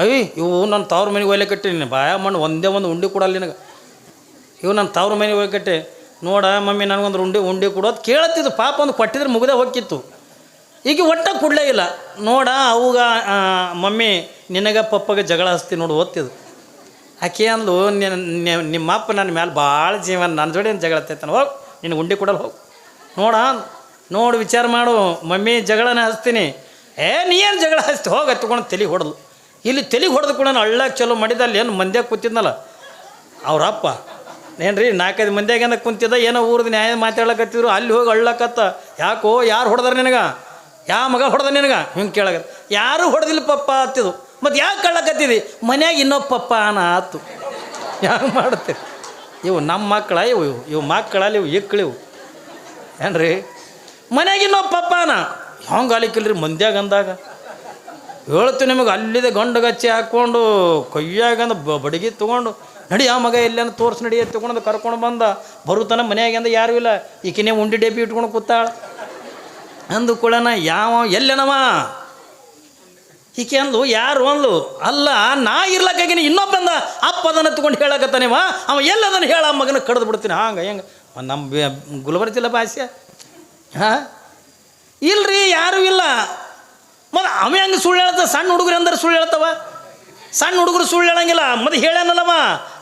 ಅಯ್ಯ ಇವು ನನ್ನ ತವ್ರ ಮನೆಗೆ ಒಯ್ಲಿಕಟ್ಟಿ ನೀನು ಬಾಯ ಮಣ್ಣು ಒಂದೇ ಒಂದು ಉಂಡಿ ಕೊಡಲ್ಲ ನಿನಗೆ. ಇವು ನನ್ನ ತವ್ರ ಮನೆಗೆ ಒಯ್ಕಟ್ಟೆ ನೋಡ, ಮಮ್ಮಿ ನನಗೊಂದು ಉಂಡಿ ಉಂಡಿ ಕೊಡೋದು ಕೇಳತ್ತಿದ್ದು, ಪಾಪ ಒಂದು ಕೊಟ್ಟಿದ್ರೆ ಮುಗ್ದೇ ಹೋಗಿತ್ತು ಈಗ ಒಟ್ಟ ಕೊಡಲೇ ಇಲ್ಲ. ನೋಡ, ಅವಾಗ ಮಮ್ಮಿ, ನಿನಗೆ ಪಪ್ಪಗೆ ಜಗಳ ಹಸ್ತಿ ನೋಡು ಓದ್ತಿದ್ದು ಆಕೆ ಅಂದ್ಲು ನಿಮ್ಮ ಅಪ್ಪ ನನ್ನ ಮ್ಯಾಲೆ ಭಾಳ ಜೀವನ ನನ್ನ ಜೋಡಿ ಏನು ಜಗಳ ತೈತಾನೆ ಹೋಗಿ, ನಿನಗೆ ಉಂಡಿ ಕೊಡಲ್ಲ, ಹೋಗಿ. ನೋಡ, ನೋಡು ವಿಚಾರ ಮಾಡು, ಮಮ್ಮಿ ಜಗಳನ ಹಚ್ತೀನಿ ಏ, ನೀ ಏನು ಜಗಳ ಹಚ್ತಿ ಹೋಗಿ ಹತ್ಕೊಂಡು ತಲೆ ಹೊಡೆದು ಇಲ್ಲಿ ತೆಲಿಗೆ ಹೊಡೆದು ಕೂಡ ಅಳ್ಳಾಗ ಚಲೋ ಮಾಡಿದ, ಅಲ್ಲಿ ಏನು ಮಂದ್ಯಾಗ ಕೂತಿದ್ನಲ್ಲ. ಅವ್ರಪ್ಪ ರೀ ನಾಲ್ಕೈದು ಮಂದ್ಯಾಗ ಕುಂತಿದ್ದ, ಏನೋ ಊರ್ದು ನ್ಯಾಯ ಮಾತಾಡ್ಲಕತ್ತಿದ್ರು, ಅಲ್ಲಿ ಹೋಗಿ ಅಳ್ಳಕತ್ತ. ಯಾಕೋ, ಯಾರು ಹೊಡೆದಾರ ನಿನಗೆ? ಯಾ ಮಗ ಹೊಡೆದ ನಿನಗೆ? ಹಿಂಗೆ ಕೇಳಕ ಯಾರು ಹೊಡೆದಿಲ್ಲ ಪಪ್ಪ ಅತ್ತಿದು ಮತ್ತು ಯಾಕೆ ಕಳ್ಳಕತ್ತಿದಿ ಮನ್ಯಾಗ ಇನ್ನೊಬ್ಬ ಪಪ್ಪ ಅನ ಆತು. ಯಾಕೆ ಮಾಡ್ತೀರಿ ಇವು ನಮ್ಮ ಮಕ್ಕಳ, ಇವು ಇವು ಇವು ಮಕ್ಕಳಲ್ಲಿ ಇವು ಇಕ್ಕಳಿವು ಏನ್ರಿ? ಮನ್ಯಾಗ ಇನ್ನೊಬ್ಬ ಪಪ್ಪನ. ಹಂಗೆ ರೀ ಮಂದ್ಯಾಗ ಅಂದಾಗ? ಹೇಳ್ತು ನಿಮಗೆ ಅಲ್ಲಿದೆ ಗಂಡು ಗಚ್ಚಿ ಹಾಕ್ಕೊಂಡು, ಕೈಯಾಗಂದ ಬಡಗಿ ತೊಗೊಂಡು, ನಡಿ ಆ ಮಗ ಎಲ್ಲೇನು ತೋರ್ಸಿ ನಡಿ ತೊಗೊಂಡು ಕರ್ಕೊಂಡು ಬಂದ. ಬರುತ್ತಾನ ಮನೆಯಾಗಿಂದ ಯಾರೂ ಇಲ್ಲ. ಈಕಿನೇ ಉಂಡಿ ಡಬ್ಬಿ ಇಟ್ಕೊಂಡು ಕೂತಾಳ. ಅಂದು ಕೂಡನ ಯಾವ, ಎಲ್ಲೇನವ? ಈಕೆ ಅಂದ್ಲು, ಯಾರು ಅಂದ್ಲು? ಅಲ್ಲ, ನಾ ಇರ್ಲಕ್ಕಾಗಿನ ಇನ್ನೊಬ್ಬಂದ ಅಪ್ಪ ಅದನ್ನು ತಗೊಂಡು ಹೇಳಕತ್ತಾನೇವ. ಅವ ಎಲ್ಲದನ್ನು ಹೇಳ, ಆ ಮಗನ ಕಡ್ದು ಬಿಡ್ತೀನಿ. ಹಂಗೆ, ಹೆಂಗೆ? ನಮ್ಮ ಗುಲ್ಬರ್ತಿಲ್ಲ ಭಾಷೆ ಹಾಂ? ಇಲ್ರಿ, ಯಾರೂ ಇಲ್ಲ. ಅವ ಹೆಂಗೆ ಸುಳ್ಳು ಹೇಳ್ತಾವ ಸಣ್ಣ ಹುಡುಗರು ಅಂದ್ರೆ ಸುಳ್ಳು ಹೇಳ್ತಾವ ಸಣ್ಣ ಹುಡುಗರು ಸುಳ್ಳು ಹೇಳಂಗಿಲ್ಲ. ಮತ್ತೆ ಹೇಳ್ಯಾನಲ್ಲವ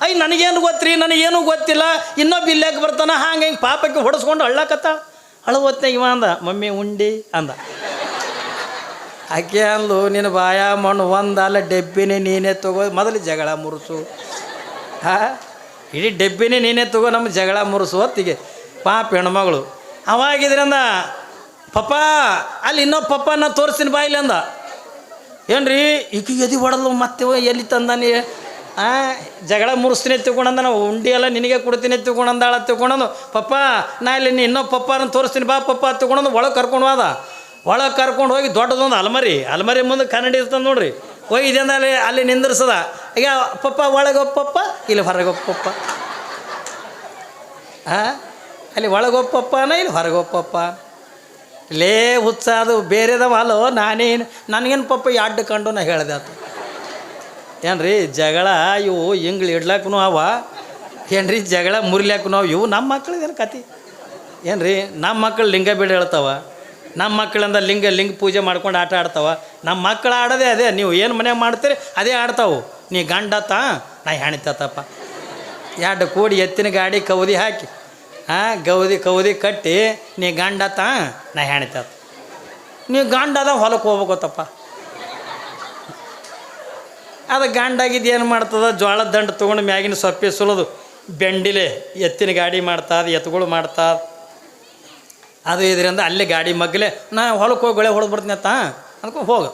ಐ ನನಗೇನು ಗೊತ್ತ್ರಿ? ನನಗೇನು ಗೊತ್ತಿಲ್ಲ. ಇನ್ನೊಬ್ಬ ಇಲ್ಲಾಕ ಬರ್ತಾನ. ಹಂಗೆ ಹಿಂಗೆ ಪಾಪಕ್ಕೆ ಹೊಡೆಸ್ಕೊಂಡು ಅಳ್ಳಕತ್ತ. ಅಳು ಹೊತ್ನಾಗ ಇವ ಅಂದ, ಮಮ್ಮಿ, ಉಂಡಿ ಅಂದ. ಆಕೆ ಅಂದ್ಲು ನಿನ್ನ ಬಾಯ ಮಣ್ಣು ಒಂದಲ್ಲ ಡೆಬ್ಬಿನೇ ನೀನೇ ತಗೋ, ಮೊದಲು ಜಗಳ ಮುರುಸು. ಹಾ? ಇಡೀ ಡೆಬ್ಬಿನೇ ನೀನೇ ತಗೋ ನಮ್ಮ ಜಗಳ ಮುರುಸು. ಹೊತ್ತಿಗೆ ಪಾಪ ಹೆಣ್ಮಗಳು. ಅವಾಗಿದ್ರಿಂದ ಪಪ್ಪ, ಅಲ್ಲಿ ಇನ್ನೊಬ್ಬ ಪಪ್ಪ ನಾ ತೋರಿಸ್ತೀನಿ ಬಾಯಿಲಿ ಅಂದ. ಏನ್ರಿ ಈಗ ಎದಿ ಹೊಡಲು ಮತ್ತೆ ಎಲ್ಲಿ ತಂದಾನೆ? ಆ, ಜಗಳ ಮುರಿಸ್ತೀನಿ ತಿಳ್ಕೊಂಡಂದ ನಾವು, ಉಂಡಿ ಎಲ್ಲ ನಿನಗೆ ಕೊಡ್ತೀನಿ ತಿಳ್ಕೊಂಡಂದಾಳ ತಿಳ್ಕೊಂಡಂದು. ಪಪ್ಪ, ನಾ ಇಲ್ಲಿ ಇನ್ನೊಬ್ಬ ಪಪ್ಪಾರನ್ನು ತೋರಿಸ್ತೀನಿ ಬಾ ಪಪ್ಪ ತಿಳ್ಕೊಂಡಂದು, ಒಳಗೆ ಕರ್ಕೊಂಡು ಹೋದ. ಒಳಗೆ ಕರ್ಕೊಂಡು ಹೋಗಿ ದೊಡ್ಡದೊಂದು ಅಲ್ಮರಿ ಅಲ್ಮರಿ ಮುಂದೆ ಕನ್ನಡಿ ಇರ್ತದೆ ನೋಡ್ರಿ. ಹೋಗಿ ಇದೆಂದ ಅಲ್ಲಿ ಅಲ್ಲಿ ನಿಂದಿರ್ಸದ. ಈಗ ಪಪ್ಪ ಒಳಗೆ ಒಪ್ಪಪ್ಪ ಪಪ್ಪ, ಇಲ್ಲಿ ಹೊರಗೆ ಒಪ್ಪಪ್ಪ ಪಪ್ಪ. ಹಾಂ ಅಲ್ಲಿ ಒಳಗೆ ಒಪ್ಪಪ್ಪನ ಪಪ್ಪನ ಇಲ್ಲಿ ಹೊರಗೆ ಒಪ್ಪಪ್ಪ ಪಪ್ಪ. ಲೇ ಹುಚ್ಚ, ಅದು ಬೇರೆದವ, ಅಲೋ, ನಾನೇನು, ನನಗೇನು ಪಪ್ಪ ಅಡ್ಡ ಕಂಡು ನಾ ಹೇಳಿದೆ ಆತು ಏನ್ರಿ, ಜಗಳ, ಇವು ಹಿಂಗ್ಳು ಇಡ್ಲಾಕೂ ಅವ. ಏನ್ರಿ, ಜಗಳ ಮುರಿಲಾಕೂ ಅವ. ಇವು ನಮ್ಮ ಮಕ್ಳಿದೇನು ಕತಿ? ಏನ್ರಿ ನಮ್ಮ ಮಕ್ಕಳು ಲಿಂಗ ಬಿಡ ಹೇಳ್ತಾವ. ನಮ್ಮ ಮಕ್ಕಳಿಂದ ಲಿಂಗ ಲಿಂಗ ಪೂಜೆ ಮಾಡ್ಕೊಂಡು ಆಟ ಆಡ್ತಾವ. ನಮ್ಮ ಮಕ್ಕಳು ಆಡೋದೇ ಅದೇ, ನೀವು ಏನು ಮನ್ಯಾಗ ಮಾಡ್ತೀರಿ, ಅದೇ ಆಡ್ತಾವು. ನೀ ಗಂಡತ್ತ ನಾ ಹೆಣಿತಪ್ಪ ಎರಡು ಕೂಡಿ ಎತ್ತಿನ ಗಾಡಿ ಕವದಿ ಹಾಕಿ ಹಾಂ, ಗೌದಿ ಕೌದಿ ಕಟ್ಟಿ, ನೀ ಗಂಡತ್ತ ನಾ ಹೆಣಿತತ್ತ ನೀ ಗಂಡದ ಹೊಲಕ್ಕೆ ಹೋಗ್ಬೇಕತ್ತಪ್ಪ ಅದು ಗಂಡಾಗಿದ್ದು ಏನು ಮಾಡ್ತದ ಜೋಳದ ದಂಡ ತೊಗೊಂಡು ಮ್ಯಾಗಿನ ಸೊಪ್ಪೆ ಸುಲದು, ಬೆಂಡಿಲೆ ಎತ್ತಿನ ಗಾಡಿ ಮಾಡ್ತಾದ ಎತ್ತುಗಳು ಮಾಡ್ತಾದ. ಅದು ಇದರಿಂದ ಅಲ್ಲೇ ಗಾಡಿ ಮಗ್ಗಲೆ ನಾ ಹೊಲಕ್ಕೆ ಹೋಗಿ, ಗೊಳೆ ಹೊಡೆದು ಅತ್ತ ಅದಕ್ಕೆ ಹೋಗು.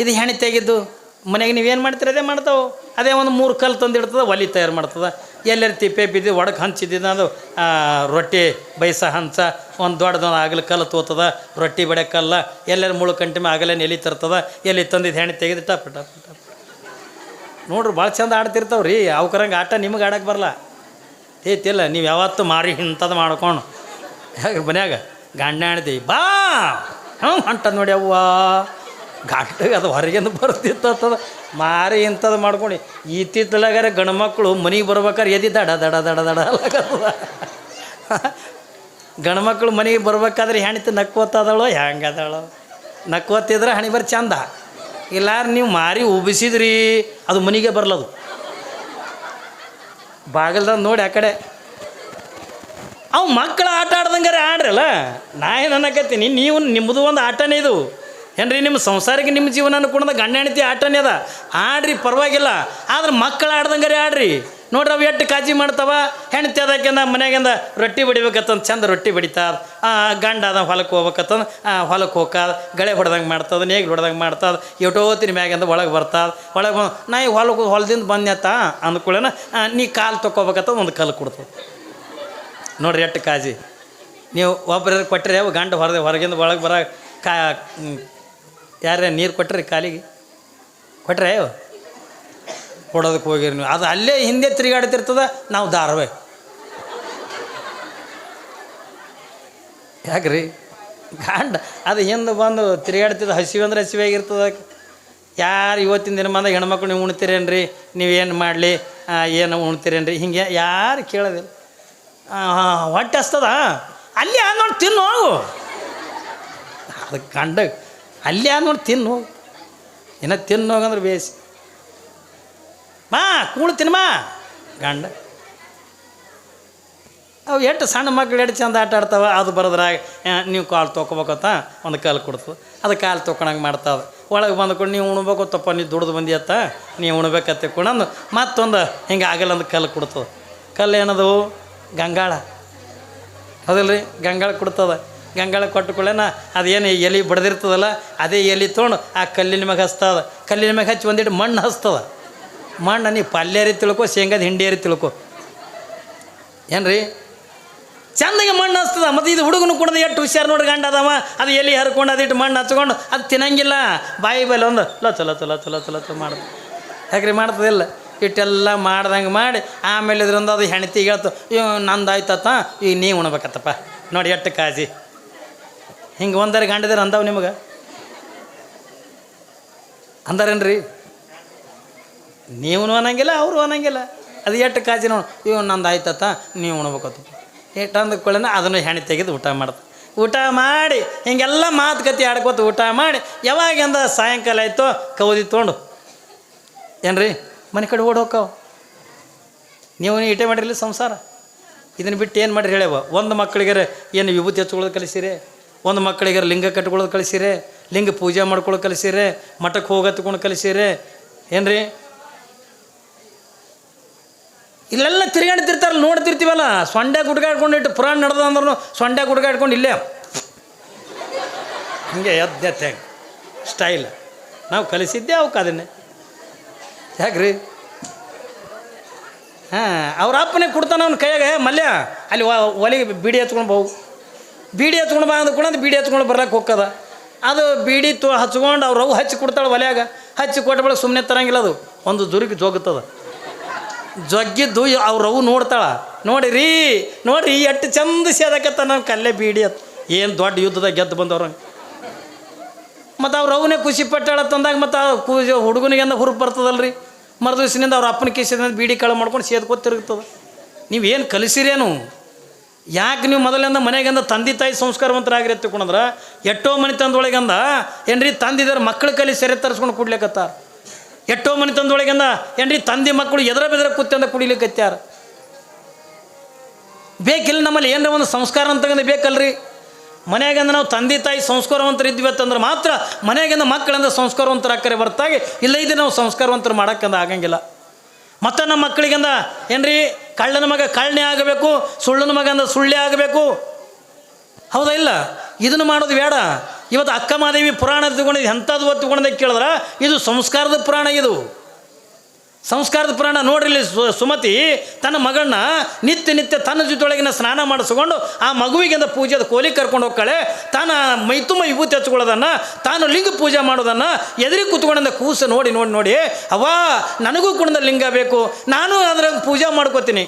ಇದು ಹೆಣಿ ತೆಗಿದ್ದು ಮನೆಗೆ ನೀವೇನು ಮಾಡ್ತೀರಿ? ಅದೇ ಮಾಡ್ತಾವೆ. ಅದೇ ಒಂದು ಮೂರು ಕಲ್ಲು ತಂದಿಡ್ತದೆ, ಒಲಿ ತಯಾರು ಮಾಡ್ತದೆ. ಎಲ್ಲರ ತಿಪ್ಪೆ ಬಿದ್ದು ಒಡಕ್ಕೆ ಹಂಚಿದ್ದಿದ್ದು ಅದು ರೊಟ್ಟಿ, ಬೈಸ ಹಂಚ, ಒಂದು ದೊಡ್ಡದೊಂದು ಆಗಲ ಕಲ್ಲು ತೋತದ, ರೊಟ್ಟಿ ಬಡೆ ಕಲ್ಲ, ಎಲ್ಲರ ಮುಳು ಕಂಟಿ ಮೇಲೆ ಆಗಲೇ ಎಲಿ ತರ್ತದ, ಎಲ್ಲಿ ತಂದಿದ್ದು ಹೆಣ್ಣು ತೆಗೆದು ಟಪ್ ಟಪ್ ಟಪ್ ನೋಡ್ರಿ, ಭಾಳ ಚಂದ ಆಡ್ತಿರ್ತಾವೆ ರೀ ಅವ್ಕರಂಗೆ ಆಟ ನಿಮಗೆ ಆಡಕ್ಕೆ ಬರಲ್ಲ ಏತಿಲ್ಲ ನೀವು ಯಾವತ್ತು ಮಾರಿ ಇಂಥದ್ದು ಮಾಡ್ಕೊಂಡು. ಹೇಗೆ ಮನ್ಯಾಗ ಗಂಡ ಆಡ್ದಿ, ಬಾ! ಹ್ಞೂ ಹೊಂಟದ ನೋಡಿ ಅವ್ವ. ಗಂಡಗೆ ಅದು ಹೊರಗಿಂದ ಬರ್ತಿತ್ತದ ಮಾರಿ ಇಂಥದ್ದು ಮಾಡ್ಕೊಂಡು ಇತ್ತಿತ್ತಲಾಗಾರೆ ಗಂಡು ಮಕ್ಕಳು ಮನೆಗೆ ಬರ್ಬೇಕಾರೆ ಎದಿ ದಡ ದಡ ದಡ ದಡ ಅಲ್ಲಕತ್ತದ. ಗಂಡು ಮಕ್ಕಳು ಮನೆಗೆ ಬರ್ಬೇಕಾದ್ರೆ ಹೆಣ್ತಿ ನಕ್ಕೋತದಳೋ? ಹೆಂಗದಳು? ನಕ್ಕೋತಿದ್ರೆ ಹಣಿ ಬರ್ ಚಂದ. ಇಲ್ಲಾರ ನೀವು ಮಾರಿ ಉಬ್ಬಿಸಿದ್ರಿ, ಅದು ಮನೆಗೆ ಬರಲದು. ಬಾಗಿಲ್ದಾಗ ನೋಡಿ ಆ ಕಡೆ. ಅವು ಮಕ್ಕಳು ಆಟ ಆಡ್ದಂಗಾರೆ ಆಡ್ರಲ್ಲ? ನಾ ಏನು ಅನ್ನಕತ್ತೀನಿ? ನೀವು ನಿಮ್ಮದು ಒಂದು ಆಟನೇ ಇದು. ಏನ್ರಿ, ನಿಮ್ಮ ಸಂಸಾರಕ್ಕೆ ನಿಮ್ಮ ಜೀವನ ಅನುಕೂಲದ ಗಂಡ ಹೆಂಡತಿ ಆಟನೇ ಅದ. ಆಡ್ರಿ, ಪರವಾಗಿಲ್ಲ. ಆದ್ರೆ ಮಕ್ಕಳು ಆಡ್ದಂಗಾರೆ ಆಡ್ರಿ. ನೋಡ್ರಿ, ಅವು ಎಷ್ಟು ಕಾಜಿ ಮಾಡ್ತಾವ? ಹೆಣ್ತಿ ಅದಕ್ಕಿಂತ ಮನ್ಯಾಗಿಂದ ರೊಟ್ಟಿ ಬಡಿಬೇಕತ್ತಂದು, ಚಂದ ರೊಟ್ಟಿ ಬಡಿತಾದ ಗಂಡ ಅದ ಹೊಲಕ್ಕೆ ಹೋಗ್ಬೇಕತ್ತಂದು ಹೊಲಕ್ಕೆ ಹೋಗ್ಕಾದ ಗಳೆ ಹೊಡೆದಂಗೆ ಮಾಡ್ತದ, ನೇಗ್ ಹೊಡೆದಂಗೆ ಮಾಡ್ತದ. ಎಟೋತಿನ ಮ್ಯಾಗಿಂದ ಒಳಗೆ ಬರ್ತದ ಒಳಗೆ ಬಂದು ನಾ ಈ ಹೊಲಕ್ಕೆ ಹೊಲದಿಂದ ಬಂದ್ಯತ್ತ ಅಂದ್ಕೊಳ್ಳೆನ ನೀ ಕಾಲು ತೊಗೋಬೇಕತ್ತ ಒಂದು ಕಲ್ಲು ಕೊಡ್ತದೆ ನೋಡ್ರಿ, ಎಷ್ಟು ಕಾಜಿ. ನೀವು ಒಬ್ಬರ ಕೊಟ್ಟರೆ ಗಂಡ ಹೊರದೆ ಹೊರಗಿಂದ ಒಳಗೆ ಬರ ಕಾ ಯಾರೇ ನೀರು ಕೊಟ್ಟರೆ ಕಾಲಿಗೆ? ಕೊಟ್ರೆ? ಕೊಡೋದಕ್ಕೆ ಹೋಗಿರಿ ನೀವು. ಅದು ಅಲ್ಲೇ ಹಿಂದೆ ತಿರುಗಾಡ್ತಿರ್ತದ, ನಾವು ಧಾರವೆ ಯಾಕ್ರಿ? ಗಾಂಡ ಅದು ಹಿಂದೆ ಬಂದು ತಿರುಗಾಡ್ತಿದ್ದು ಹಸಿವೆ ಅಂದ್ರೆ ಹಸಿವೆ ಆಗಿರ್ತದ ಯಾರು ಇವತ್ತಿನ ದಿನ ಬಂದಾಗ ಹೆಣ್ಮಕ್ಳು ನೀವು ಉಣ್ತೀರೇನ್ರಿ? ನೀವೇನು ಮಾಡಲಿ? ಏನು ಉಣ್ತೀರೇನ್ರಿ? ಹಿಂಗೆ ಯಾರು ಕೇಳೋದಿಲ್ಲ. ಹೊಟ್ಟೆ ಹಸ್ತದ? ಅಲ್ಲಿ ನೋಡಿ ತಿನ್ನು ಹೋಗು. ಅದಕ್ಕೆ ಗಂಡ ಅಲ್ಲಿ ನೋಡಿ ತಿನ್ನು. ಇನ್ನು ತಿನ್ನು ಹೋಗಂದ್ರೆ ಬೇಸಿ. ಮಾ, ಕೂಳು ತಿನ್ಮಾ ಗಂಡ. ಅವು ಎಷ್ಟು ಸಣ್ಣ ಮಕ್ಳು ಎಷ್ಟು ಚಂದ ಆಟ ಆಡ್ತಾವ, ಅದು ಬರೋದ್ರಾಗ ನೀವು ಕಾಲು ತೊಗೋಬೇಕತ್ತ ಒಂದು ಕಾಲು ಕೊಡ್ತದೆ. ಅದು ಕಾಲು ತೊಗೊಳಂಗೆ ಮಾಡ್ತಾವೆ ಒಳಗೆ ಬಂದ್ಕೊಂಡು ನೀವು ಉಣ್ಬೇಕು, ತಪ್ಪ ನೀವು ದುಡ್ದು ಬಂದಿಯತ್ತ, ನೀವು ಉಣ್ಬೇಕತ್ತೆ ಕೊಡಂದು ಮತ್ತೊಂದು ಹಿಂಗೆ ಆಗಲ್ಲ ಒಂದು ಕಲ್ಲು ಕೊಡ್ತದೆ. ಕಲ್ಲು ಏನದು? ಗಂಗಾಳ. ಹೌದಲ್ರಿ? ಗಂಗಾಳ ಕೊಡ್ತದ. ಗಂಗಾಳ ಕೂಡಲೇನ ಅದೇನು ಎಲೆ ಬಡ್ದಿರ್ತದಲ್ಲ, ಅದೇ ಎಲೆ ತೊಗೊಂಡು ಆ ಕಲ್ಲಿನ ಮ್ಯಾಗ ಹಸ್ತದ ಕಲ್ಲಿನ ಮ್ಯಾಗ ಹಚ್ಚಿ ಒಂದಿಟ್ಟು ಮಣ್ಣು ಹಸ್ತದ ಮಣ್ಣು ನೀವು ಪಲ್ಯರಿ ತಿಳ್ಕೊ, ಶೇಂಗಾದ ಹಿಂಡಿಯರಿ ತಿಳ್ಕೊ. ಏನ್ರಿ? ಚಂದಗೆ ಮಣ್ಣು ಹಸ್ತದ ಮತ್ತು ಇದು ಹುಡುಗನು ಕುಡ್ದು ಎಷ್ಟು ಹುಷಾರು ನೋಡಿ ಗಂಡ ಅದು ಎಲ್ಲಿ ಹರ್ಕೊಂಡು ಅದಿಟ್ಟು ಮಣ್ಣು ಹಚ್ಕೊಂಡು ಅದು ತಿನ್ನಂಗಿಲ್ಲ. ಬಾಯಿ ಬೈಲಿ ಒಂದು ಲ ಚಲೋ ಚಲೋ ಚಲೋ ಚಲೋ ಚಲೋ ಮಾಡ್ದು ಯಾಕ್ರಿ ಮಾಡ್ತದಿಲ್ಲ? ಇಟ್ಟೆಲ್ಲ ಮಾಡ್ದಂಗೆ ಮಾಡಿ ಆಮೇಲೆ ಇದ್ರಿಂದ ಅದು ಹೆಣ್ತಿಗೆ ಹೇಳ್ತು ಇವ್ ನಂದು ಆಯ್ತತ್ತ ಈಗ ನೀವು ಉಣ್ಬೇಕತ್ತಪ್ಪ. ನೋಡಿ ಎಷ್ಟು ಕಾಜಿ ಹಿಂಗೆ ಒಂದರೆ ಗಂಡದಿರ ಅಂದವು ನಿಮಗೆ? ಅಂದಾರೇನ್ರಿ? ನೀವು ಅನ್ನಂಗಿಲ್ಲ, ಅವರು ಅನ್ನಂಗಿಲ್ಲ. ಅದು ಎಷ್ಟು ಕಾಜಿ ನೋಡಿ, ಇವ್ ನಂದು ಆಯ್ತತ್ತ, ನೀವು ಉಣ್ಬೇಕತ್ತು ಎಷ್ಟು ಅಂದ್ಕೊಳ್ಳೇನ ಅದನ್ನು ಹೆಣಿ ತೆಗೆದು ಊಟ ಮಾಡ್ತ. ಊಟ ಮಾಡಿ, ಹಿಂಗೆಲ್ಲ ಮಾತುಕತೆ ಆಡ್ಕೋತ ಊಟ ಮಾಡಿ, ಯಾವಾಗಿಂದ ಸಾಯಂಕಾಲ ಆಯ್ತೋ ಕೌದಿ ತೊಗೊಂಡು. ಏನ್ರಿ? ಮನೆ ಕಡೆ ಓಡ್ ಹೋಕ್ಕವ. ನೀವು ಇಟೆ ಮಾಡಿರಲಿ ಸಂಸಾರ. ಇದನ್ನು ಬಿಟ್ಟು ಏನು ಮಾಡಿರಿ ಹೇಳ್ಯವ ಒಂದು ಮಕ್ಕಳಿಗೆ ಏನು ವಿಭೂತಿ ಹಚ್ಕೊಳ್ಳೋದು ಕಲಿಸಿರಿ? ಒಂದು ಮಕ್ಕಳಿಗೆ ಲಿಂಗ ಕಟ್ಕೊಳ್ಳೋದು ಕಲಿಸಿರೆ, ಲಿಂಗ ಪೂಜೆ ಮಾಡ್ಕೊಳ್ಳೋದು ಕಲಿಸಿರೆ, ಮಠಕ್ಕೆ ಹೋಗತ್ಕೊಂಡು ಕಲಿಸಿರೆ, ಏನ್ರಿ? ಇಲ್ಲೆಲ್ಲ ತಿರ್ಗಾಡ್ತಿರ್ತಾರಲ್ಲ, ನೋಡ್ತಿರ್ತೀವಲ್ಲ? ಸೊಂಡೆ ಗುಡ್ಗಾಡ್ಕೊಂಡು ಇಟ್ಟು ಪುರಾಣ ನಡೆದ ಅಂದ್ರೂ ಸೊಂಡೆ ಗುಡ್ಗಾಡ್ಕೊಂಡು ಇಲ್ಲೇ. ಹಂಗೆ ಎದ್ದೆತ್ತೆ ಸ್ಟೈಲ್ ನಾವು ಕಲಿಸಿದ್ದೆ ಅವಕ್ಕೆ ಅದನ್ನೇ. ಯಾಕ್ರಿ? ಹಾಂ, ಅವ್ರ ಅಪ್ಪನೇ ಕೊಡ್ತಾನ ಅವ್ನ ಕೈಯಾಗೆ ಮಲ್ಯ, ಅಲ್ಲಿ ವ- ಬಿಡಿ ಹಚ್ಕೊಂಡು ಬೀಡಿ ಹಚ್ಕೊಂಡು ಬಾ ಅಂದ ಕೂಡ ಬೀಡಿ ಹಚ್ಕೊಂಡು ಬರ್ಲಕ್ಕೆ ಹೋಗ್ತದ ಅದು ಬೀಡಿ ತೊ ಹಚ್ಕೊಂಡು ಅವ್ರು ಅವು ಹಚ್ಚಿ ಕೊಡ್ತಾಳೆ ಒಲೆಯಾಗ. ಹಚ್ಚಿ ಕೊಟ್ಟ ಬಳಿಕ ಸುಮ್ಮನೆ ತರಂಗಿಲ್ಲ ಅದು. ಒಂದು ದುರ್ಗ ಜೋಗುತ್ತದ. ಜಗ್ಗಿದ್ದು ಅವು ನೋಡ್ತಾಳ. ನೋಡಿರಿ ನೋಡಿರಿ ಎಷ್ಟು ಚಂದ ಸೇದಕತ್ತ ನಾವು ಕಲ್ಲೇ ಬೀಡಿ ಅತ್ ಏನು ದೊಡ್ಡ ಯುದ್ಧದಾಗ ಗೆದ್ದು ಬಂದವ್ರ ಮತ್ತು ಅವ್ರು ಅವನೇ ಖುಷಿ ಪಟ್ಟಾಳ ತಂದಾಗ ಮತ್ತು ಕೂಜ ಹುಡುಗನಿಗೆ ಅಂದ ಹುರುಪು ಬರ್ತದಲ್ರಿ. ಮರು ದಿವಸದಿಂದ ಅವ್ರ ಅಪ್ಪನ ಕಿಸಿದ ಬೀಡಿ ಕಳೆ ಮಾಡ್ಕೊಂಡು ಸೇದ್ಕೋತ ತಿರುಗ್ತದೆ. ನೀವೇನು ಕಲಿಸಿರೇನು? ಯಾಕೆ ನೀವು ಮೊದಲಿಂದ ಮನೆಗಂದ ತಂದೆ ತಾಯಿ ಸಂಸ್ಕಾರವಂತರಾಗಿರಿ ತಿಳ್ಕೊಂಡ್ರೆ ಎಷ್ಟೋ ಮನೆ ತಂದೊಳಗಂದ ಏನ್ರಿ ತಂದಿದ್ದಾರೆ ಮಕ್ಕಳು ಕಲಿ ಸೆರೆ ತರಿಸ್ಕೊಂಡು ಕುಡ್ಲಿಕ್ಕತ್ತಾರ ಎಷ್ಟೋ ಮನೆ ತಂದೊಳಗಂದ ಏನ್ರಿ ತಂದೆ ಮಕ್ಕಳು ಎದರ ಬೆದರ ಕೂತ್ಯಂದ ಕುಡಿಲಿಕ್ಕತ್ಯಾರ ಬೇಕಿಲ್ಲ ನಮ್ಮಲ್ಲಿ ಏನರ ಒಂದು ಸಂಸ್ಕಾರ ಅಂತಂದ್ರೆ ಬೇಕಲ್ರಿ? ಮನೆಯಾಗಂದ್ರೆ ನಾವು ತಂದೆ ತಾಯಿ ಸಂಸ್ಕಾರವಂತರು ಇದ್ವಿ ಅಂತಂದ್ರೆ ಮಾತ್ರ ಮನೆಯಾಗಿಂದ ಮಕ್ಕಳಿಂದ ಸಂಸ್ಕಾರವಂತರ ಅಕ್ಕರೆ ಬರ್ತಾಗಿ ಇಲ್ಲ ಇದು ನಾವು ಸಂಸ್ಕಾರವಂತರು ಮಾಡೋಕ್ಕಂದ ಆಗಂಗಿಲ್ಲ. ಮತ್ತು ನಮ್ಮ ಮಕ್ಕಳಿಗಂದ ಏನ್ರಿ ಕಳ್ಳನ ಮಗ ಕಳ್ಳನೇ ಆಗಬೇಕು, ಸುಳ್ಳನ ಮಗ ಅಂದ್ರೆ ಸುಳ್ಳೇ ಆಗಬೇಕು. ಹೌದಾ ಇಲ್ಲ? ಇದನ್ನು ಮಾಡೋದು ಬೇಡ. ಇವತ್ತು ಅಕ್ಕ ಮಾದೇವಿ ಪುರಾಣ ತಗೊಂಡಿದ್ದು ಎಂಥದ್ದು ಹೊತ್ತು ತಗೊಂಡೆ ಕೇಳಿದ್ರೆ? ಇದು ಸಂಸ್ಕಾರದ ಪುರಾಣ ಇದು. ಸಂಸ್ಕಾರದ ಪುರಾಣ ನೋಡಿರಲಿ ಸುಮತಿ, ತನ್ನ ಮಗಳನ್ನ ನಿತ್ಯ ನಿತ್ಯ ತನ್ನ ಜೊತೆಯೊಳಗಿನ ಸ್ನಾನ ಮಾಡಿಸ್ಕೊಂಡು ಆ ಮಗುವಿಗೆಂದ ಪೂಜೆದ ಕೋಲಿ ಕರ್ಕೊಂಡು ಹೋಗ್ತಾಳೆ. ತಾನು ಮೈತುಂಬ ವಿಭೂತಿ ಹಚ್ಕೊಳ್ಳೋದನ್ನು, ತಾನು ಲಿಂಗ ಪೂಜೆ ಮಾಡೋದನ್ನು ಎದುರಿ ಕೂತ್ಕೊಂಡಂದ ಕೂಸು ನೋಡಿ ನೋಡಿ ನೋಡಿ ಅವಾ ನನಗೂ ಕೂಡ ಲಿಂಗ ಬೇಕು, ನಾನು ಅದ್ರ ಪೂಜೆ ಮಾಡ್ಕೋತೀನಿ.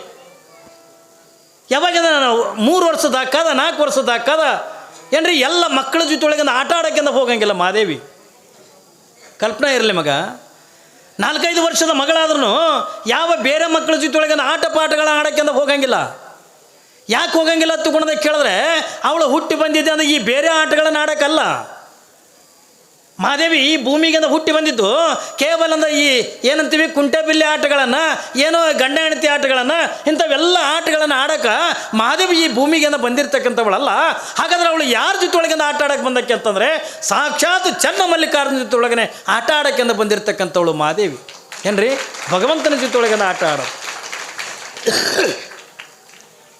ಯಾವಾಗ ಮೂರು ವರ್ಷದ ಹಾಕದ, ನಾಲ್ಕು ವರ್ಷದ ಹಾಕದ, ಏನ್ರಿ ಎಲ್ಲ ಮಕ್ಕಳ ಜೊತೆಯೊಳಗಿಂದ ಆಟ ಆಡೋಕ್ಕಿಂತ ಹೋಗಂಗಿಲ್ಲ ಮಾದೇವಿ. ಕಲ್ಪನೆ ಇರಲಿ ಮಗ. ನಾಲ್ಕೈದು ವರ್ಷದ ಮಗಳಾದ್ರೂ ಯಾವ ಬೇರೆ ಮಕ್ಕಳ ಜೊತೆಯೊಳಗೆ ಆಟ ಪಾಠಗಳ ಆಡೋಕ್ಕಿಂತ ಹೋಗಂಗಿಲ್ಲ. ಯಾಕೆ ಹೋಗಂಗಿಲ್ಲ ತಗೊಂಡ್ರೆ ಕೇಳಿದ್ರೆ ಅವಳು ಹುಟ್ಟಿ ಬಂದಿದ್ದೆ ಅಂದರೆ ಈ ಬೇರೆ ಆಟಗಳನ್ನು ಆಡೋಕ್ಕಲ್ಲ. ಮಹಾದೇವಿ ಈ ಭೂಮಿಗೆ ಹುಟ್ಟಿ ಬಂದಿದ್ದು ಕೇವಲ ಅಂದ್ರೆ ಈ ಏನಂತೀವಿ ಕುಂಟೆಬಿಲ್ಲೆ ಆಟಗಳನ್ನು, ಏನೋ ಗಂಡ ಹೆಂಡತಿ ಆಟಗಳನ್ನು, ಇಂಥವೆಲ್ಲ ಆಟಗಳನ್ನು ಆಡೋಕೆ ಮಹಾದೇವಿ ಈ ಭೂಮಿಗೆ ಬಂದಿರತಕ್ಕಂಥವಳಲ್ಲ. ಹಾಗಾದ್ರೆ ಅವಳು ಯಾರ ಜೊತೆಯೊಳಗಿಂದ ಆಟ ಆಡೋಕೆ ಬಂದಕ್ಕೆ ಅಂತಂದರೆ ಸಾಕ್ಷಾತ್ ಚನ್ನ ಮಲ್ಲಿಕಾರ್ಜುನ ಜೊತೆಯೊಳಗನೆ ಆಟ ಆಡೋಕ್ಕಿಂತ ಬಂದಿರತಕ್ಕಂಥವಳು ಮಹಾದೇವಿ. ಏನ್ರಿ? ಭಗವಂತನ ಜೊತೆ ಜೊತೆಯೊಳಗಿಂದ ಆಟ ಆಡೋದು.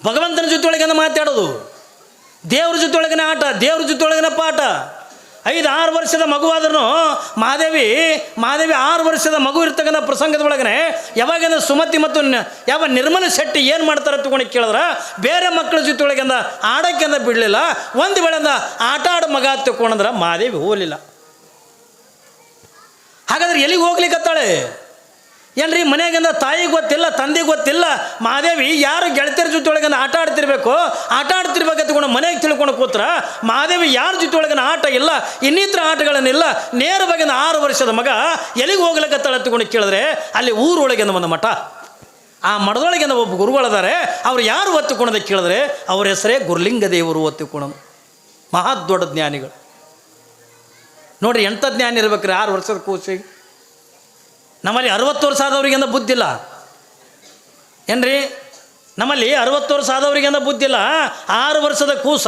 ಭಗವಂತನ ಜೊತೆ ಜೊತೆಯೊಳಗಿಂದ ಮಾತಾಡೋದು. ದೇವ್ರ ಜೊತೆಯೊಳಗಿನ ಆಟ, ದೇವ್ರ ಜೊತೆಯೊಳಗಿನ ಪಾಠ. ಐದು ಆರು ವರ್ಷದ ಮಗುವಾದ್ರೂ ಮಹಾದೇವಿ ಮಹಾದೇವಿ ಆರು ವರ್ಷದ ಮಗು ಇರ್ತಕ್ಕಂಥ ಪ್ರಸಂಗದ ಒಳಗನೆ ಸುಮತಿ ಮತ್ತು ಯಾವ ನಿರ್ಮಲ ಶೆಟ್ಟಿ ಏನು ಮಾಡ್ತಾರೆ ತಗೊಂಡು ಕೇಳಿದ್ರೆ, ಬೇರೆ ಮಕ್ಕಳ ಜೊತೆಯೊಳಗಿಂದ ಆಡೋಕ್ಕಿಂದ ಬಿಡಲಿಲ್ಲ, ಒಂದು ಬೆಳೆಂದ ಆಟ ಆಡೋ ಮಗ ತಗೊಂಡ್ರೆ ಮಹಾದೇವಿ ಹೋಗಲಿಲ್ಲ. ಹಾಗಾದ್ರೆ ಎಲ್ಲಿಗೆ ಹೋಗ್ಲಿಕ್ಕತ್ತಾಳೆ ಏನ್ರಿ ಮನೆಯಾಗಿಂದ ತಾಯಿ ಗೊತ್ತಿಲ್ಲ, ತಂದೆ ಗೊತ್ತಿಲ್ಲ, ಮಹಾದೇವಿ, ಯಾರು ಗೆಳತಿಯರ ಜೊತೆ ಒಳಗನ ಆಟ ಆಡ್ತಿರ್ಬೇಕು? ಆಟ ಆಡ್ತಿರ್ಬೇಕು ಕೂಡ ಮನೆಗೆ ತಿಳ್ಕೊಂಡು ಕೂತ್ರ, ಮಹಾದೇವಿ ಯಾರ ಜೊತೆ ಒಳಗನ ಆಟ ಇಲ್ಲ, ಇನ್ನಿತರ ಆಟಗಳನ್ನಿಲ್ಲ ನೇರವಾಗಿಂದ ಆರು ವರ್ಷದ ಮಗ ಎಲ್ಲಿಗೆ ಹೋಗ್ಲಿಕ್ಕೆ ತಗೊಂಡು ಕೇಳಿದ್ರೆ ಅಲ್ಲಿ ಊರೊಳಗಿನ ಒಂದು ಮಠ. ಆ ಮಠದೊಳಗಿನ ಒಬ್ಬ ಗುರುಗಳಿದ್ದಾರೆ ಅವ್ರು ಯಾರು ಒತ್ತುಕೊಂಡದ ಕೇಳಿದ್ರೆ ಅವ್ರ ಹೆಸರೇ ಗುರುಲಿಂಗ ದೇವರು ಒತ್ತುಕೊಳೋದು ಮಹಾ ದೊಡ್ಡ ಜ್ಞಾನಿಗಳು. ನೋಡ್ರಿ ಎಂಥ ಜ್ಞಾನ ಇರ್ಬೇಕ್ರಿ, ಆರು ವರ್ಷದ ಕೂಸಿಗೆ ನಮ್ಮಲ್ಲಿ ಅರವತ್ತು ವರ್ಷ ಆದವ್ರಿಗೆಂದ ಬುದ್ಧಿಲ್ಲ ಏನ್ರಿ? ನಮ್ಮಲ್ಲಿ ಅರವತ್ತು ವರ್ಷ ಆದವ್ರಿಗೆಂದ ಬುದ್ಧಿಲ್ಲ ಆರು ವರ್ಷದ ಕೂಸ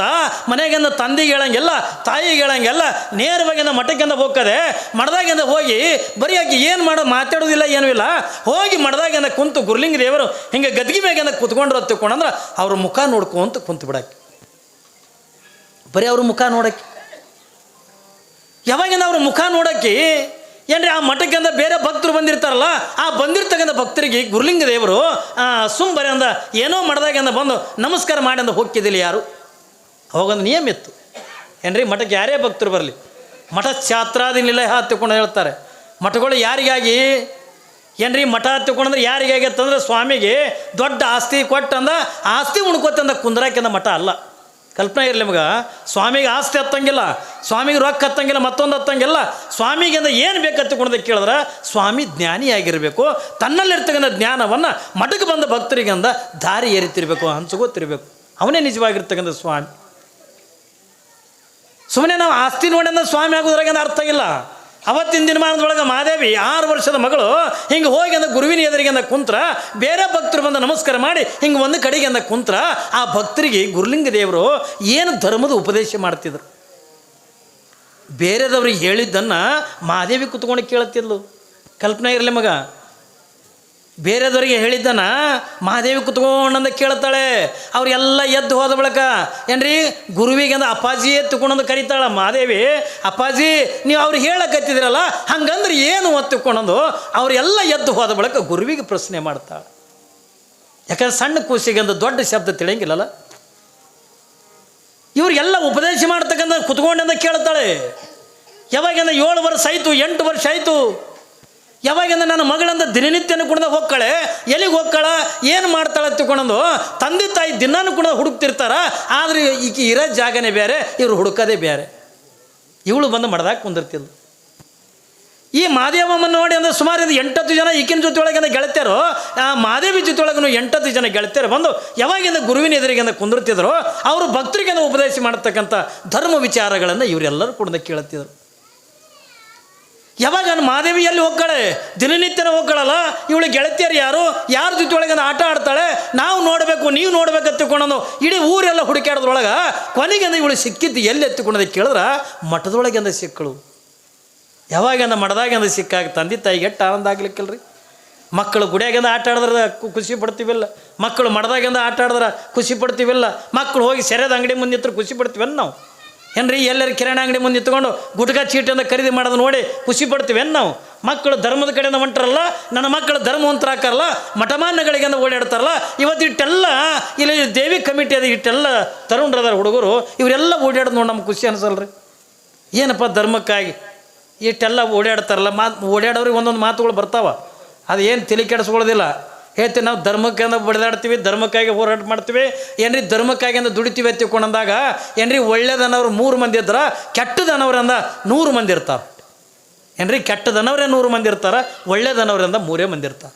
ಮನೆಗೆಂದ ತಂದೆಗೆ ಹೇಳಂಗಿಲ್ಲ, ತಾಯಿಗೆ ಹೇಳಂಗಿಲ್ಲ ನೇರವಾಗಿಂದ ಮಠಕ್ಕಿಂದ ಹೋಗ್ತದೆ ಮಠದಾಗಿಂದ ಹೋಗಿ ಬರೀ ಆಕಿ ಏನು ಮಾಡೋ ಮಾತಾಡೋದಿಲ್ಲ, ಏನೂ ಇಲ್ಲ. ಹೋಗಿ ಮಠದಾಗಿಂದ ಕುಂತು ಗುರ್ಲಿಂಗ ದೇವರು ಹಿಂಗೆ ಗದ್ಗಿ ಮ್ಯಾಗಿಂದ ಕುತ್ಕೊಂಡ್ರು ತಿಳ್ಕೊಂಡ್ರೆ ಅವ್ರ ಮುಖ ನೋಡ್ಕೊಂತ ಕುಂತು ಬಿಡಕ್ಕೆ ಬರೀ ಅವ್ರ ಮುಖ ನೋಡಕ್ಕೆ ಯಾವಾಗಿಂದ ಅವ್ರ ಮುಖ ನೋಡಕ್ಕೆ ಏನ್ರಿ, ಆ ಮಠಕ್ಕೆ ಅಂದ ಬೇರೆ ಭಕ್ತರು ಬಂದಿರ್ತಾರಲ್ಲ, ಆ ಬಂದಿರ್ತಕ್ಕಂಥ ಭಕ್ತರಿಗೆ ಗುರುಲಿಂಗ ದೇವರು ಸುಮ್ ಬರೀ ಅಂದ, ಏನೋ ಮಠದಾಗಿಂದ ಬಂದು ನಮಸ್ಕಾರ ಮಾಡಿ ಅಂದ ಹೋಗ್ತಿದ್ದಿಲ್ಲ ಯಾರು? ಹೋಗೊಂದು ನಿಯಮ ಇತ್ತು. ಏನ್ರಿ, ಮಠಕ್ಕೆ ಯಾರೇ ಭಕ್ತರು ಬರಲಿ. ಮಠ ಛಾತ್ರಾದಿ ನಿಲಯ ಹತ್ತಿಕೊಂಡು ಹೇಳ್ತಾರೆ. ಮಠಗಳು ಯಾರಿಗಾಗಿ? ಏನ್ರಿ, ಮಠ ಹತ್ತಿಕೊಂಡ್ರೆ ಯಾರಿಗಾಗಿ ಅಂತಂದ್ರೆ ಸ್ವಾಮಿಗೆ ದೊಡ್ಡ ಆಸ್ತಿ ಕೊಟ್ಟಂದ, ಆಸ್ತಿ ಉಣ್ಕೋತಂದ ಕುಂದ್ರಾಕಿಂದ ಮಠ ಅಲ್ಲ. ಕಲ್ಪನೆ ಇರಲಿ ನಿಮಗೆ ಸ್ವಾಮಿಗೆ ಆಸ್ತಿ ಹತ್ತಂಗಿಲ್ಲ, ಸ್ವಾಮಿಗೆ ರೊಕ್ಕ ಹತ್ತಂಗಿಲ್ಲ, ಮತ್ತೊಂದು ಹತ್ತಂಗಿಲ್ಲ. ಸ್ವಾಮಿಗಿಂದ ಏನು ಬೇಕು ಹತ್ತಿಕೊಂಡದ ಕೇಳಿದ್ರೆ, ಸ್ವಾಮಿ ಜ್ಞಾನಿಯಾಗಿರಬೇಕು. ತನ್ನಲ್ಲಿರ್ತಕ್ಕಂಥ ಜ್ಞಾನವನ್ನು ಮಠಕ್ಕೆ ಬಂದ ಭಕ್ತರಿಗಂದ ದಾರಿ ಏರಿತಿರ್ಬೇಕು ಗೊತ್ತಿರಬೇಕು ಅವನೇ ನಿಜವಾಗಿರ್ತಕ್ಕಂಥ ಸ್ವಾಮಿ. ಸುಮ್ಮನೆ ನಾವು ಆಸ್ತಿ ನೋಡಿದ ಸ್ವಾಮಿ ಆಗೋದ್ರಾಗ ಅರ್ಥ ಇಲ್ಲ. ಅವತ್ತಿನ ದಿನಮಾನದೊಳಗೆ ಮಾದೇವಿ ಆರು ವರ್ಷದ ಮಗಳು, ಹಿಂಗೆ ಹೋಗಿ ಅಂದ ಗುರುವಿನ ಎದುರಿಗೆ ಅಂದ ಕುಂತ್ರ, ಬೇರೆ ಭಕ್ತರು ಬಂದು ನಮಸ್ಕಾರ ಮಾಡಿ ಹಿಂಗೆ ಒಂದು ಕಡೆಗೆ ಅಂದ ಕುಂತ್ರ, ಆ ಭಕ್ತರಿಗೆ ಗುರುಲಿಂಗ ದೇವರು ಏನು ಧರ್ಮದ ಉಪದೇಶ ಮಾಡ್ತಿದ್ರು? ಬೇರೆದವ್ರಿಗೆ ಹೇಳಿದ್ದನ್ನು ಮಾದೇವಿ ಕುತ್ಕೊಂಡು ಕೇಳುತ್ತಿದ್ಲು. ಕಲ್ಪನೆ ಇರಲಿ ಮಗ. ಬೇರೆದವರಿಗೆ ಹೇಳಿದ್ದನ ಮಹಾದೇವಿ ಕುತ್ಕೊಂಡಂದ ಕೇಳ್ತಾಳೆ. ಅವರೆಲ್ಲ ಎದ್ದು ಹೋದ ಬಳಿಕ, ಏನ್ರಿ, ಗುರುವಿಗೆ ಅಂದ ಅಪ್ಪಾಜಿ ಎತ್ತುಕೊಂಡಂದು ಕರೀತಾಳ ಮಹಾದೇವಿ. ಅಪ್ಪಾಜಿ, ನೀವು ಅವ್ರಿಗೆ ಹೇಳಕತ್ತಿದ್ರಲ್ಲ, ಹಂಗಂದ್ರೆ ಏನು ಒತ್ತುಕೊಂಡಂದು? ಅವರೆಲ್ಲ ಎದ್ದು ಹೋದ ಬಳಿಕ ಗುರುವಿಗೆ ಪ್ರಶ್ನೆ ಮಾಡ್ತಾಳೆ. ಯಾಕಂದ್ರೆ ಸಣ್ಣ ಕೂಸಿಗೆ ದೊಡ್ಡ ಶಬ್ದ ತಿಳಿಯಂಗಿಲ್ಲಲ್ಲ. ಇವ್ರಿಗೆಲ್ಲ ಉಪದೇಶ ಮಾಡ್ತಕ್ಕಂಥ ಕುತ್ಕೊಂಡಂದ ಕೇಳ್ತಾಳೆ. ಯಾವಾಗಿಂದ ಏಳು ವರ್ಷ ಆಯಿತು, ಎಂಟು ವರ್ಷ ಆಯಿತು ಯಾವಾಗಿಂದ ನನ್ನ ಮಗಳಂದ ದಿನನಿತ್ಯನೂ ಕುಡ್ದ ಹೋಗ್ಕಳೆ? ಎಲ್ಲಿಗೆ ಹೋಗ್ಕಳ? ಏನು ಮಾಡ್ತಾಳೆ ತಿಳ್ಕೊಂಡು ತಂದೆ ತಾಯಿ ದಿನಾನು ಕೂಡ ಹುಡುಕ್ತಿರ್ತಾರ. ಆದರೆ ಈಕೆ ಇರೋ ಜಾಗನೇ ಬೇರೆ, ಇವರು ಹುಡುಕೋದೇ ಬೇರೆ. ಇವಳು ಬಂದು ಮಡ್ದಾಗ ಕುಂದಿರ್ತಿದ್ಲು. ಈ ಮಾದೇವಮ್ಮನ ನೋಡಿ ಅಂದರೆ ಸುಮಾರು ಇದು ಎಂಟತ್ತು ಜನ ಈಕಿನ ಜೊತೆ ಒಳಗಿಂದ ಗೆಳತಿಯರು. ಆ ಮಾದೇವಿ ಜೊತೆ ಒಳಗೂ ಎಂಟತ್ತು ಜನ ಗೆಳತಿಯರು ಬಂದು ಯಾವಾಗಿಂದ ಗುರುವಿನ ಎದುರಿಗಿಂದ ಕುಂದಿರ್ತಿದ್ರು, ಅವರು ಭಕ್ತರಿಗಿಂದ ಉಪದೇಶ ಮಾಡತಕ್ಕಂಥ ಧರ್ಮ ವಿಚಾರಗಳನ್ನು ಇವರೆಲ್ಲರೂ ಕೂಡ ಕೇಳುತ್ತಿದ್ರು ಯಾವಾಗ ನಾನು ಮಾದೇವಿ ಎಲ್ಲಿ ದಿನನಿತ್ಯನ ಹೋಗ್ಗಳಲ್ಲ ಇವಳು ಗೆಳತಿಯರು ಯಾರು? ಯಾರ ಜೊತೆ ಒಳಗೆ ಆಟ ಆಡ್ತಾಳೆ? ನಾವು ನೋಡಬೇಕು, ನೀವು ನೋಡ್ಬೇಕು ಎತ್ತಿಕೊಂಡು ಇಡೀ ಊರೆಲ್ಲ ಹುಡುಕಾಡೋದ್ರೊಳಗೆ ಕೊನೆಗೆಂದ ಇವಳು ಸಿಕ್ಕಿದ್ದು ಎಲ್ಲಿ ಎತ್ತಿಕೊಂಡದ ಕೇಳಿದ್ರೆ? ಮಠದೊಳಗೆಂದ ಸಿಕ್ಕಳು. ಯಾವಾಗಂದ ಮಠದಾಗೆಂದ ಸಿಕ್ಕಾಗ ತಂದೆ ತಾಯಿಗೆ ಎಷ್ಟು ಆನಂದ ಆಗ್ಲಿಕ್ಕಿಲ್ರಿ? ಮಕ್ಕಳು ಗುಡಿಯಾಗಿಂದ ಆಟ ಆಡಿದ್ರೆ ಖುಷಿ ಪಡ್ತೀವಿಲ್ಲ. ಮಕ್ಕಳು ಮಡದಾಗಿಂದ ಆಟ ಆಡಿದ್ರೆ ಖುಷಿ ಪಡ್ತೀವಿಲ್ಲ. ಮಕ್ಕಳು ಹೋಗಿ ಸೆರೆದ ಅಂಗಡಿ ಮುಂದೆ ನಿಂತ್ರು ಖುಷಿ ಪಡ್ತೀವೇನು ನಾವು. ಏನ್ರಿ ಎಲ್ಲರೂ ಕಿರಾಣಿ ಅಂಗಡಿ ಮುಂದೆ ನಿಂತ್ಕೊಂಡು ಗುಟ್ಕಾ ಚೀಟಿಯಿಂದ ಖರೀದಿ ಮಾಡೋದು ನೋಡಿ ಖುಷಿ ಪಡ್ತೀವೇನು ನಾವು? ಮಕ್ಕಳು ಧರ್ಮದ ಕಡೆಯಿಂದ ಹೊಂಟರಲ್ಲ, ನನ್ನ ಮಕ್ಕಳು ಧರ್ಮವಂತರಾಕಾರಲ್ಲ ಮಠಮಾನ್ಯಗಳಿಗೆಂದ ಓಡಾಡ್ತಾರಲ್ಲ, ಇವತ್ತು ಇಟ್ಟೆಲ್ಲ, ಇಲ್ಲಿ ದೇವಿ ಕಮಿಟಿ ಅದ, ಇಟ್ಟೆಲ್ಲ ತರುಣರದಾರ ಹುಡುಗರು, ಇವರೆಲ್ಲ ಓಡಾಡೋದು ನೋಡಿ ನಮ್ಗೆ ಖುಷಿ ಅನ್ಸಲ್ರಿ. ಏನಪ್ಪ ಧರ್ಮಕ್ಕಾಗಿ? ಇಷ್ಟೆಲ್ಲ ಓಡಾಡ್ತಾರಲ್ಲ ಮಾತು ಓಡಾಡೋರಿಗೆ ಒಂದೊಂದು ಮಾತುಗಳು ಬರ್ತಾವ. ಅದು ಏನು ತಲೆ ಕೆಡಿಸ್ಕೊಳ್ಳೋದಿಲ್ಲ. ಹೇಳ್ತೀವಿ ನಾವು ಧರ್ಮಕ್ಕಿಂದ ಬಡಿದಾಡ್ತೀವಿ, ಧರ್ಮಕ್ಕಾಗಿ ಹೋರಾಟ ಮಾಡ್ತೀವಿ, ಏನ್ರಿ ಧರ್ಮಕ್ಕಾಗಿ ಅಂತ ದುಡಿತೀವಿ ಎತ್ತಿಕೊಂಡಂದಾಗ ಏನ್ರಿ ಒಳ್ಳೇದನ್ನವ್ರು ಮೂರು ಮಂದಿ ಇದ್ರ ಕೆಟ್ಟದನ್ನವ್ರಂದ ನೂರು ಮಂದಿ ಇರ್ತಾರೆ. ಏನ್ರಿ ಕೆಟ್ಟದನ್ನವ್ರೇ ನೂರು ಮಂದಿ ಇರ್ತಾರೆ ಒಳ್ಳೇದನ್ನವ್ರಿಂದ ಮೂರೇ ಮಂದಿ ಇರ್ತಾರೆ.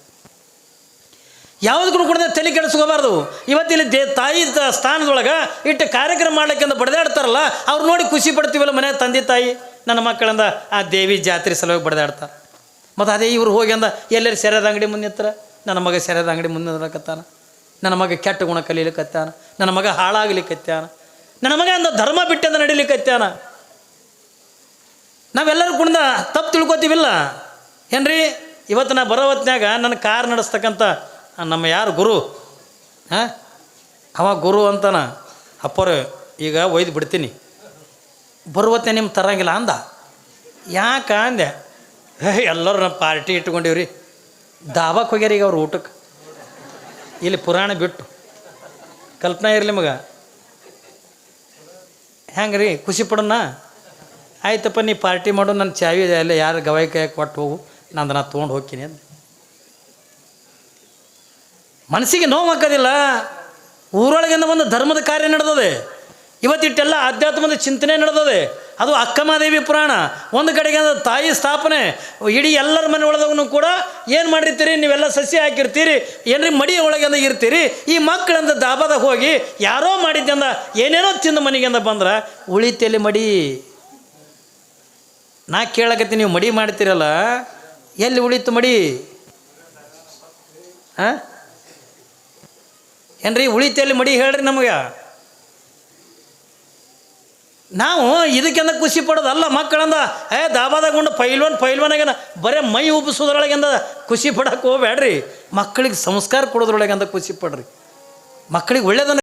ಯಾವುದಕ್ಕೂ ಕೂಡ ತಲೆ ಕೆಡಿಸ್ಕೋಬಾರ್ದು. ಇವತ್ತಿಲ್ಲಿ ದೇ ತಾಯಿ ಸ್ಥಾನದೊಳಗೆ ಇಟ್ಟು ಕಾರ್ಯಕ್ರಮ ಮಾಡ್ಲಿಕ್ಕೆ ಬಡದಾಡ್ತಾರಲ್ಲ, ಅವ್ರು ನೋಡಿ ಖುಷಿ ಪಡ್ತೀವಲ್ಲ ಮನೆ ತಂದೆ ತಾಯಿ, ನನ್ನ ಮಕ್ಕಳಿಂದ ಆ ದೇವಿ ಜಾತ್ರೆ ಸಲುವಾಗಿ ಬಡದಾಡ್ತಾರೆ. ಮತ್ತು ಅದೇ ಇವ್ರು ಹೋಗಿ ಅಂದ ಎಲ್ಲರೂ ಸೆರೆದ ಅಂಗಡಿ ಮುಂದೆ ನಿಂತರ ನನ್ನ ಮಗ ಸೆರೆದ ಅಂಗಡಿ ಮುಂದೆ ನಿಲ್ಲಕತ್ತಾನ ನನ್ನ ಮಗ ಕೆಟ್ಟ ಗುಣ ಕಲೀಲಿಕ್ಕತ್ತಾನ ನನ್ನ ಮಗ ಹಾಳಾಗ್ಲಿಕ್ಕತ್ತಾನ ನನ್ನ ಮಗ ಅಂದ ಧರ್ಮ ಬಿಟ್ಟಂದ ನಡೀಲಿಕ್ಕತ್ತಾನ ನಾವೆಲ್ಲರೂ ಕುಣ್ದ ತಪ್ಪು ತಿಳ್ಕೊತೀವಿಲ್ಲ. ಏನ್ರಿ? ಇವತ್ತು ನಾ ಬರೋ ಹೊತ್ನ್ಯಾಗ ನನ್ನ ಕಾರ್ ನಡೆಸ್ತಕ್ಕಂಥ ನಮ್ಮ ಯಾರು ಗುರು? ಹಾಂ? ಅವ ಗುರು ಅಂತಾನ. ಅಪ್ಪರು, ಈಗ ಒಯ್ದು ಬಿಡ್ತೀನಿ. ಬರುವತ್ತೆ ನಿಮ್ಗೆ ತರಂಗಿಲ್ಲ ಅಂದ. ಯಾಕ ಅಂದೆ? ಎಲ್ಲರೂ ನಮ್ಮ ಪಾರ್ಟಿ ಇಟ್ಕೊಂಡಿವ್ರಿ. ದಾಬಾಕ್ ಹೋಗ್ಯಾರ ಈಗ ಅವ್ರು ಊಟಕ್ಕೆ ಇಲ್ಲಿ ಪುರಾಣ ಬಿಟ್ಟು. ಕಲ್ಪನಾ ಇರಲಿ ಮಗ. ಹೆಂಗೆ ರೀ ಖುಷಿ ಪಡೋಣ? ಆಯ್ತಪ್ಪ, ನೀ ಪಾರ್ಟಿ ಮಾಡು ನನ್ನ ಚಾವಿ ಅಲ್ಲೇ ಯಾರು ಗವಾಯಿ ಕೈ ಕೊಟ್ಟು ಹೋಗು, ನಂದು ನಾ ತೊಗೊಂಡು ಹೋಗ್ತೀನಿ ಅಂದ. ಮನಸ್ಸಿಗೆ ನೋವು ಹಾಕೋದಿಲ್ಲ. ಊರೊಳಗಿಂದ ಒಂದು ಧರ್ಮದ ಕಾರ್ಯ ನಡೆದದೆ. ಇವತ್ತಿಟ್ಟೆಲ್ಲ ಆಧ್ಯಾತ್ಮದ ಚಿಂತನೆ ನಡೆದದೆ. ಅದು ಅಕ್ಕಮಾದೇವಿ ಪುರಾಣ. ಒಂದು ಕಡೆಗೆ ತಾಯಿ ಸ್ಥಾಪನೆ, ಇಡೀ ಎಲ್ಲರ ಮನೆ ಒಳಗೂ ಕೂಡ ಏನು ಮಾಡಿರ್ತೀರಿ? ನೀವೆಲ್ಲ ಸಸ್ಯ ಹಾಕಿರ್ತೀರಿ, ಏನ್ರಿ ಮಡಿ ಒಳಗೆಂದ ಇರ್ತೀರಿ? ಈ ಮಕ್ಕಳಂದ ದಾಬಾದಾಗ ಹೋಗಿ ಯಾರೋ ಮಾಡಿದ್ದಂದ ಏನೇನೋ ತಿಂದು ಮನೆಗೆಂದ ಬಂದ್ರೆ, ಉಳಿತೇಲಿ ಮಡಿ. ನಾ ಕೇಳಕತ್ತೀನಿ, ನೀವು ಮಡಿ ಮಾಡ್ತೀರಲ್ಲ, ಎಲ್ಲಿ ಉಳಿತು ಮಡಿ? ಹಾಂ? ಏನ್ರಿ ಉಳಿತೆಯಲ್ಲಿ ಮಡಿ ಹೇಳ್ರಿ ನಮಗೆ. ನಾವು ಇದಕ್ಕೆಂದ ಖುಷಿ ಪಡೋದಲ್ಲ ಮಕ್ಕಳಂದ. ಏ ದಾಬಾದಾಗ ಪೈಲ್ವನ್ ಪೈಲ್ವಾನಾಗೇನ ಬರೇ ಮೈ ಉಬ್ಬಿಸೋದ್ರೊಳಗಿಂದ ಖುಷಿ ಪಡಕ್ಕೆ ಹೋಗ್ಬೇಡ್ರಿ. ಮಕ್ಕಳಿಗೆ ಸಂಸ್ಕಾರ ಕೊಡೋದ್ರೊಳಗಿಂದ ಖುಷಿ ಪಡ್ರಿ. ಮಕ್ಕಳಿಗೆ ಒಳ್ಳೇದನ್ನ